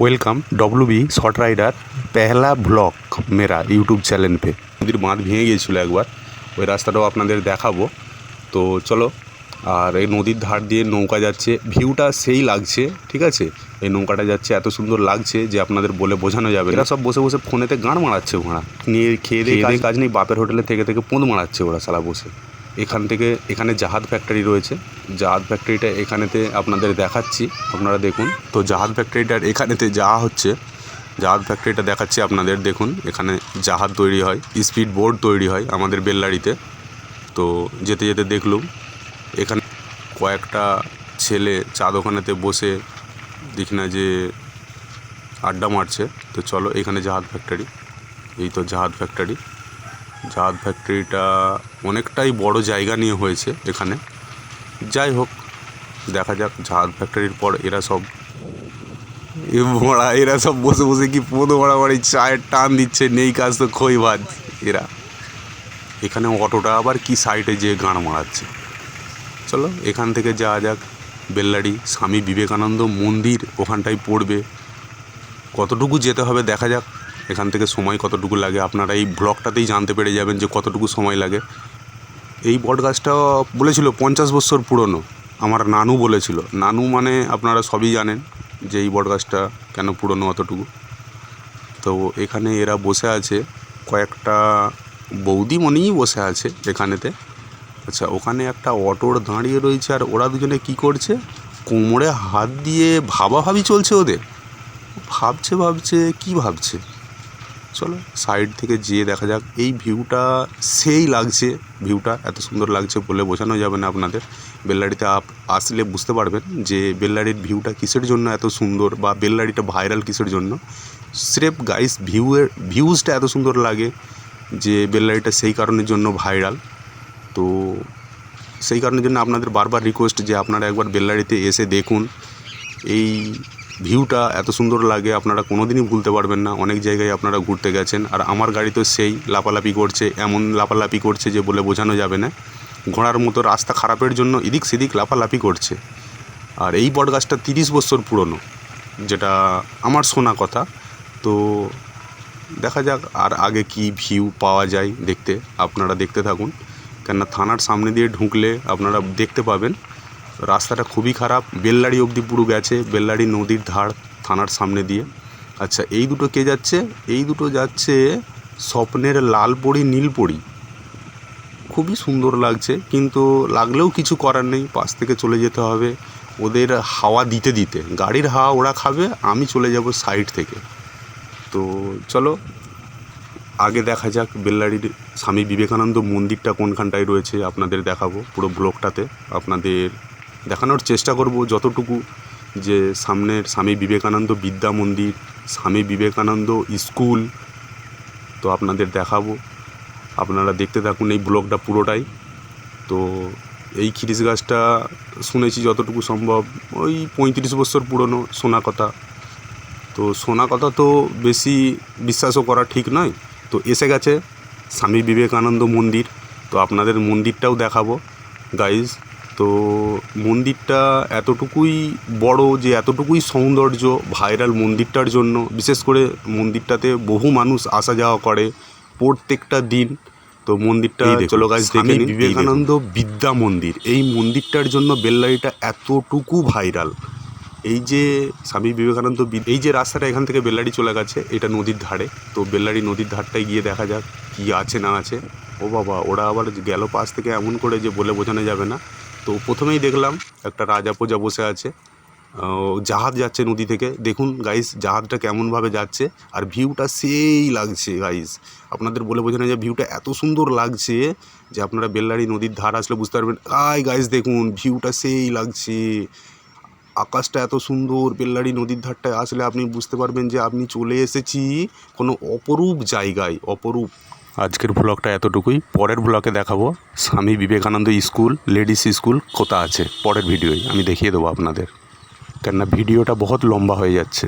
welcome W B short rider पहला blog মেরা YouTube channel পে নদীর বাঁধ ভেঙে গিয়েছিল একবার ওই রাস্তাটাও আপনাদের দেখাবো তো চলো আর এই নদীর ধার দিয়ে নৌকা যাচ্ছে ভিউটা সেই লাগছে ঠিক আছে এই নৌকাটা যাচ্ছে এত সুন্দর লাগছে যে আপনাদের বলে বোঝানো যাবে এরা সব বসে বসে ফোনেতে গান মারাচ্ছে ওরা নিয়ে খেয়ে দিয়ে কাজ- কাজ নেই বাপের হোটেলে থেকে থেকে পোঁদ মারাচ্ছে ওরা সালা বসে এখান থেকে এখানে জাহাজ ফ্যাক্টরি রয়েছে। জাহাজ ফ্যাক্টরিটা এখানেতে আপনাদের দেখাচ্ছি, আপনারা দেখুন। তো জাহাজ ফ্যাক্টরিটার এখানেতে যাওয়া হচ্ছে, জাহাজ ফ্যাক্টরিটা দেখাচ্ছি আপনাদের, দেখুন। এখানে জাহাজ তৈরি হয় স্পিড বোর্ড তৈরি হয় আমাদের বেল্লারিতে। তো যেতে যেতে দেখলুম, এখানে কয়েকটা ছেলে চা দোকানেতে বসে দেখি না যে আড্ডা মারছে। তো চলো এখানে জাহাজ ফ্যাক্টরি এই তো জাহাজ ফ্যাক্টরি জাহাজ ফ্যাক্টরিটা অনেকটাই বড় জায়গা নিয়ে হয়েছে এখানে। যাই হোক, দেখা যাক জাহাজ ফ্যাক্টরির পর এরা সব এ ভোড়া এরা সব বসে বসে কি পোদো মারামারি চায়ের টান দিচ্ছে, নেই কাজ তো খই ভাজ এরা। এখানে অটোটা আবার কি সাইডে যেয়ে গান মারাচ্ছে। চলো, এখান থেকে যাওয়া যাক। বেল্লারি, স্বামী বিবেকানন্দ মন্দির ওখানটায় পড়বে। কতটুকু যেতে হবে দেখা যাক। এখান থেকে সময় কতটুকু লাগে? আপনারা এই ব্লগটাতেই জানতে পেরে যাবেন যে কতটুকু সময় লাগে। এই বট গাছটা বলেছিল পঞ্চাশ বছর পুরনো। আমার নানু বলেছিল। নানু মানে আপনারা সবই জানেন যে এই বট গাছটা কেন পুরনো অতটুকু। তো এখানে এরা বসে আছে, কয়েকটা বৌদি মনেই বসে আছে এখানেতে। আচ্ছা ওখানে একটা অটোর দাঁড়িয়ে রয়েছে আর ওরা দুজনে কি করছে? কোমরে হাত দিয়ে ভাবাভাবি চলছে ওদের। ভাবছে ভাবছে, কি ভাবছে? চলো সাইড থেকে যেয়ে দেখা যাক। এই ভিউটা সেই লাগছে ভিউটা এত সুন্দর লাগছে বলে বোঝানো যাবে না আপনাদের। বেল্লাড়িতে আপ আসলে বুঝতে পারবেন যে বেল্লারির ভিউটা কিসের জন্য এত সুন্দর বা বেল্লাড়িটা ভাইরাল কিসের জন্য। স্রেফ গাইস ভিউয়ের ভিউজটা এত সুন্দর লাগে যে বেল্লাড়িটা সেই কারণের জন্য ভাইরাল তো সেই কারণের জন্য আপনাদের বারবার রিকোয়েস্ট যে আপনারা একবার বেল্লাড়িতে এসে দেখুন। এই ভিউটা এত সুন্দর লাগে, আপনারা কোনো দিনই ভুলতে পারবেন না। অনেক জায়গায় আপনারা ঘুরতে গেছেন। আর আমার গাড়ি তো সেই লাপালাপি করছে, এমন লাপালাপি করছে যে বলে বোঝানো যাবে না। ঘোড়ার মতো রাস্তা খারাপের জন্য এদিক সেদিক লাপালাপি করছে। আর এই বট গাছটা তিরিশ বছর পুরনো, যেটা আমার শোনা কথা। তো দেখা যাক আর আগে কি ভিউ পাওয়া যায় দেখতে। আপনারা দেখতে থাকুন। কেননা থানার সামনে দিয়ে ঢুকলে আপনারা দেখতে পাবেন। রাস্তাটা খুবই খারাপ। বেল্লাড়ি অবধি পুরো গেছে, বেল্লাড়ি নদীর ধার থানার সামনে দিয়ে। আচ্ছা এই দুটো কে যাচ্ছে? এই দুটো যাচ্ছে স্বপ্নের লাল পরি নীল পরি খুবই সুন্দর লাগছে, কিন্তু লাগলেও কিছু করার নেই। পাশ থেকে চলে যেতে হবে। ওদের হাওয়া দিতে দিতে। গাড়ির হাওয়া ওরা খাবে, আমি চলে যাব সাইড থেকে। তো চলো, আগে দেখা যাক বেল্লারির স্বামী বিবেকানন্দ মন্দিরটা কোনখানটায় রয়েছে, আপনাদের দেখাবো পুরো ব্লকটাতে। আপনাদের দেখানোর চেষ্টা করব যতটুকু যে সামনের স্বামী বিবেকানন্দ বিদ্যা মন্দির, স্বামী বিবেকানন্দ স্কুল, তো আপনাদের দেখাবো। আপনারা দেখতে থাকুন এই ব্লগটা পুরোটাই। তো এই খিরিস গাছটা শুনেছি যতটুকু সম্ভব, ওই পঁয়ত্রিশ বছর পুরনো সোনা কথা। তো সোনা কথা তো বেশি বিশ্বাসও করা ঠিক নয়। তো এসে গেছে স্বামী বিবেকানন্দ মন্দির। তো আপনাদের মন্দিরটাও দেখাবো। গাইজ তো মন্দিরটা এতটুকুই বড় যে এতটুকুই সৌন্দর্য ভাইরাল মন্দিরটার জন্য। বিশেষ করে মন্দিরটাতে বহু মানুষ আসা যাওয়া করে প্রত্যেকটা দিন। তো মন্দিরটা চলো গাছ দেখে বিবেকানন্দ বিদ্যা মন্দির। এই মন্দিরটার জন্য বেল্লারিটা এতটুকু ভাইরাল। এই যে স্বামী বিবেকানন্দ এই যে রাস্তাটা এখান থেকে বেল্লারি চলে গেছে এটা নদীর ধারে। তো বেল্লারি নদীর ধারটায় গিয়ে দেখা যাক কি আছে না আছে। ও বাবা ওরা আবার গেল পাশ থেকে এমন করে যে বলে বোঝানো যাবে না। তো প্রথমেই দেখলাম একটা রাজা প্রজা বসে আছে। জাহাজ যাচ্ছে নদী থেকে। দেখুন গাইস জাহাজটা কেমনভাবে যাচ্ছে আর ভিউটা সেই লাগছে গাইস আপনাদের বলে বোঝানো যে ভিউটা এত সুন্দর লাগছে যে আপনারা বেল্লারি নদীর ধার আসলে বুঝতে পারবেন। আয় গাইস দেখুন ভিউটা সেই লাগছে। আকাশটা এত সুন্দর, বেল্লারি নদীর ধারটায় আসলে আপনি বুঝতে পারবেন যে আপনি চলে এসেছি কোনো অপরূপ জায়গায়, অপরূপ। আজকের ব্লগটা এতটুকুই। পরের ব্লগে দেখাবো Swami Vivekananda school ladies school কোথা আছে। পরের ভিডিওয় আমি দেখিয়ে দেবো আপনাদের। কেননা ভিডিওটা বহুত লম্বা হয়ে যাচ্ছে।